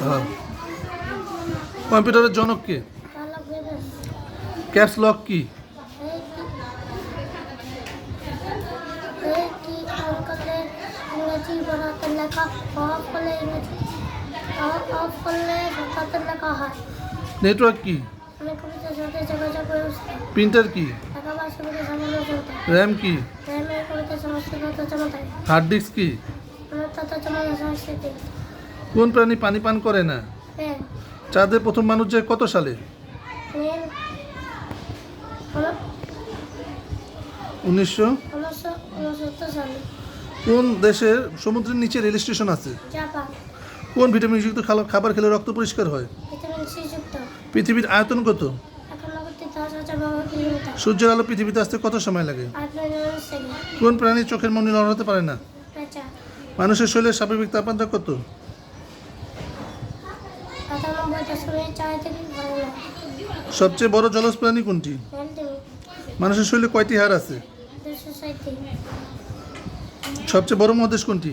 হ্যাঁ। কম্পিউটারের জনক কে? ক্যাপস লক কি? নেটওয়ার্ক কি? প্রিন্টার কি? র্যাম কি? হার্ড ডিস্ক কি? কোন প্রাণী পানি পান করে না? প্রেম চাঁদে প্রথম মানুষ যায় কত সালে? উনিশশো উনিশশো কোন দেশের সমুদ্রের নিচে রেল স্টেশন আছে? কোন ভিটামিনযুক্ত খালা- খাবার খেলে রক্ত পরিষ্কার হয়? ভিটামিন যুক্ত। পৃথিবীর আয়তন কত? সূর্যের আলো পৃথিবীতে আসতে কত সময় লাগে? কোন প্রাণী চোখের মনি লড়াতে পারে না? মানুষের শরীরের স্বাভাবিক তাপমাত্রা কত? সাতানব্বই দশমিক চার থেকে সবচেয়ে বড় জলজ প্রাণী কোনটি? মানুষের শরীরে কয়টি হাড় আছে? সবচেয়ে বড় মহাদেশ কোনটি?